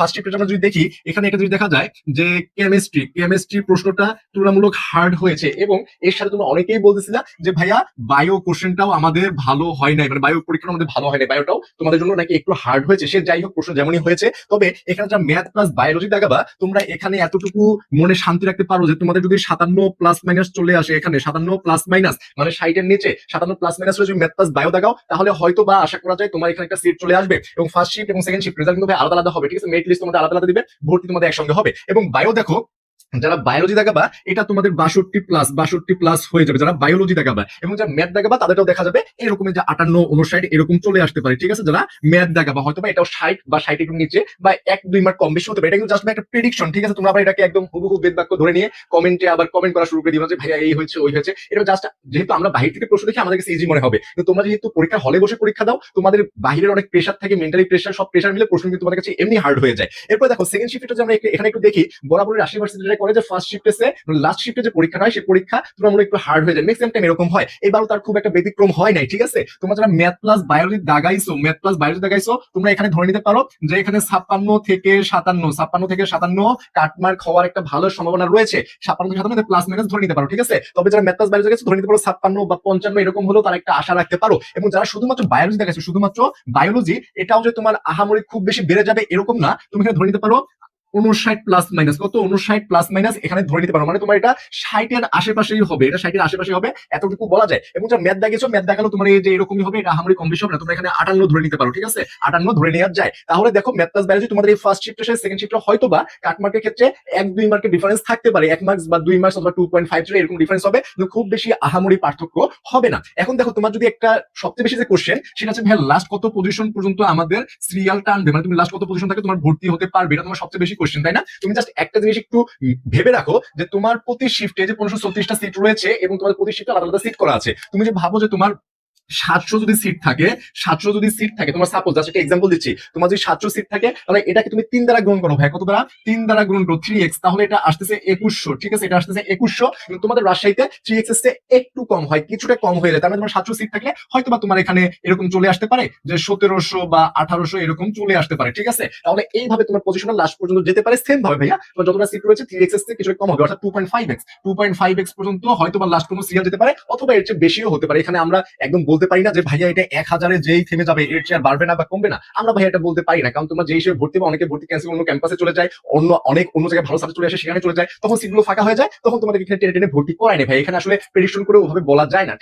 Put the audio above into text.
First শিফটে আমরা যদি দেখি, এখানে একটা যদি দেখা যায় যে কেমিস্ট্রি কেমিস্ট্রি প্রশ্নটা তুলনামূলক হার্ড হয়েছে এবং এর সাথে তোমরা অনেকেই বলতেছিলা যে, ভাইয়া বায়ো কোশ্চেনটাও আমাদের ভালো হয় নাই। মানে বায়ো পরীক্ষাটা আমাদের ভালো হয় নাই। বায়োটাও তোমাদের জন্য নাকি একটু হার্ড হয়েছে। সে যাই হোক, প্রশ্ন যেমনই হয়েছে, তবে এখানে যা ম্যাথ প্লাস বায়োলজি দেখাবা, তোমরা এখানে এতটুকু মনে শান্তি রাখতে পারো যে, তোমাদের যদি সাতান্ন প্লাস মাইনাস চলে আসে এখানে, সাতান্ন প্লাস মাইনাস মানে ষাটের নিচে, সাতান্ন প্লাস মাইনাস যদি ম্যাথ প্লাস বায়ো দেখাও, তাহলে হয়তো বা আশা করা যায় তোমার এখানে একটা সিট চলে আসবে। এবং ফার্স্ট শিফট এবং সেকেন্ড শিফট রেজাল্ট কিন্তু আলাদা আলাদা হবে, ঠিক আছে? মেরিট লিস্ট তোমাদের আলাদা আলাদা দিবে ভর্তি তোমাদের একসঙ্গে হবে। এবং বায়ো দেখো যারা বায়োলজি দেখাবা, এটা তোমাদের বাষট্টি প্লাস বাষট্টি প্লাস হয়ে যাবে। যারা বায়োলজি দেখাবা এবং যারা ম্যাথ দেখাবা, তাদেরটাও দেখা যাবে এরকম যে আটান্ন উনষাট এরকম চলে আসতে পারে। ঠিক আছে? যারা ম্যাথ দেখাবা হয়তো এটাও ষাট বা ষাট একটু নিচে বা এক, দুই মার্ক কম বেশি হতে পারে। এটা কিন্তু জাস্ট একটা প্রেডিকশন ঠিক আছে? তোমরা আবার এটাকে একদম হুবহু বেদ বাক্য ধরে নিয়ে কমেন্টে আবার কমেন্ট করা শুরু করে দিবা যে, ভাইয়া, এই হয়েছে, ওই হয়েছে। এটা জাস্ট যেহেতু আমরা বাহির থেকে প্রশ্ন দেখি আমাদের কাছে ইজি মনে হবে। কিন্তু তোমরা যেহেতু পরীক্ষা হলে বসে পরীক্ষা দাও, তোমাদের বাহিরের অনেক প্রেশার থাকে মেন্টালি প্রেশার সব প্রেশার মিলে প্রশ্ন কিন্তু তোমাদের কাছে এমনি হার্ড হয়ে যায়। এরপর দেখো সেকেন্ড শিফটে যে আমরা এখানে একটু দেখি বরাবর রাশি ভার্সিটি করে যে ফার্স্ট শিফটে লাস্ট শিফটে যে পরীক্ষা হয়, সেই পরীক্ষা তুলনামূলক একটু হার্ড হয়ে যায়। ম্যাক্সিমাম টাইম এরকম হয়। এবারও তার খুব একটা ব্যতিক্রম হয় নাই, ঠিক আছে? তোমরা যারা ম্যাথ প্লাস বায়োলজি দাগাইছো ম্যাথ প্লাস বায়োলজি দাগাইছো, তোমরা এখানে ধরে নিতে পারো যে এখানে ছাপ্পান্ন থেকে সাতান্ন, ছাপ্পান্ন থেকে সাতান্ন কাটমার্ক হওয়ার একটা ভালো সম্ভাবনা রয়েছে। ছাপ্পান্ন থেকে সাতান্ন প্লাস মাইনাস ধরে নিতে পারো, ঠিক আছে? তবে যারা ম্যাথ প্লাস বায়োলজি ধরে নিতে পারো ছাপ্পান্ন বা পঞ্চান্ন এরকম হলেও তার একটা আশা রাখতে পারো। এবং যারা শুধুমাত্র বায়োলজি দেখাচ্ছে শুধুমাত্র বায়োলজি এটাও যে তোমার আহামরি খুব বেশি বেড়ে যাবে এরকম না। তুমি এখানে ধরে নিতে পারো উনষাট প্লাস মাইনাস কত? উনষাট প্লাস মাইনাস এখানে ধরে নিতে পারো মানে তোমার এটা ষাটের আশেপাশেই হবে, এটা ষাটের আশেপাশে হবে, এতটুকু বলা যায়। এবং যা ম্যাথ দেখেছ ম্যাথ দেখাল তোমার এই যে এরকমই হবে, এটা আমারই কম বেশি হবে না, তোমরা এখানে আটান্ন ধরে নিতে পারো, ঠিক আছে? আটান্ন ধরে নেওয়া যায়। তাহলে দেখো ম্যাথ প্লাস বায়োলজি তোমাদের এই ফার্স্ট শিফটের সাথে সেকেন্ড শিফটে হয়তো বা কাট মার্কের ক্ষেত্রে এক, দুই মার্কের ডিফারেন্স থাকতে পারে, এক মার্কস বা দুই মার্কস অথবা টু পয়েন্ট ফাইভ এরকম ডিফারেন্স হবে খুব বেশি আহামরি পার্থক্য হবে না। এখন দেখো, তোমার যদি একটা সবচেয়ে বেশি যে কোশ্চেন সেটা হচ্ছে ভাই লাস্ট কত পজিশন পর্যন্ত আমাদের সিরিয়াল টানবে? মানে তুমি লাস্ট কত পজিশন থাকে তোমার ভর্তি হতে পারবে? এটা তোমার সবচেয়ে বেশি কোশ্চেন তাই না? তুমি জাস্ট একটা জিনিস একটু ভেবে রাখো যে তোমার প্রতি শিফটে যে পনেরোশো ছত্রিশটা সিট রয়েছে এবং তোমার প্রতি শিফটে আলাদা আলাদা সিট করা আছে, তুমি যে ভাবো যে তোমার সাতশো যদি সিট থাকে, সাতশো যদি সিট থাকে, তোমার সাপোজ জাস্ট একটা এক্সাম্পল দিচ্ছি, তোমার যদি সাতশো সিট থাকে, তাহলে এটাকে তুমি তিন দ্বারা গ্রহণ করো ভাই। কত দ্বারা? তিন দ্বারা গ্রহণ করো থ্রি এক্স তাহলে এটা আসতেছে একুশশো, ঠিক আছে? এটা আসতেছে একুশশো, কিন্তু তোমাদের রাজশাহীতে থ্রি এক্স এসে একটু কম হয়, কিছুটা কম হয়ে যায়। তার মানে তোমার সাতশো সিট থাকলে হয়তো বা তোমার এখানে এরকম চলে আসতে পারে যে সতেরোশো বা আঠারোশো এরকম চলে আসতে পারে, ঠিক আছে? তাহলে এইভাবে তোমার পজিশনাল লাস্ট পর্যন্ত যেতে পারে সেম ভাবে ভাইয়া। তোমার যতটা সিট রয়েছে থ্রি এক্স থেকে কিছুটা কম হবে, অর্থাৎ two point five x two point five x পর্যন্ত হয়তো বা লাস্ট কোনো সিরিয়াল যেতে পারে, অথবা এর চেয়ে বেশিও হতে পারে। এখানে আমরা একদম বলতে পারি না যে ভাইয়া এটা এক হাজারে যেই থেমে যাবে, এর চেয়ার বাড়বে না বা কমবে না। আমরা ভাইয়া এটা বলতে পারি না, কারণ তোমরা যে হিসেবে ভর্তি বা অনেকে ভর্তি ক্যান্সেল অন্য ক্যাম্পাসে চলে যায়, অন্য অনেক অন্য জায়গায় ভালো সাথে চলে আসে, সেখানে চলে যায়, তখন সিটগুলো ফাঁকা হয়ে যায়, তখন তোমাদের এখানে টেনে টেনে ভর্তি করায় না ভাই। এখানে আসলে প্রেডিকশন করে ওভাবে বলা যায় না, ঠিক?